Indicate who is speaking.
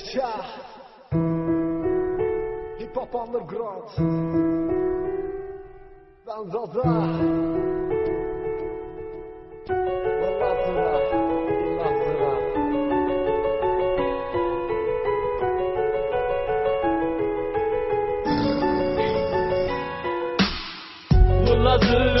Speaker 1: Yaşa Hip Hop Underground. Ben Zaza.
Speaker 2: Allah Zıra Allah Zıra Allah Zıra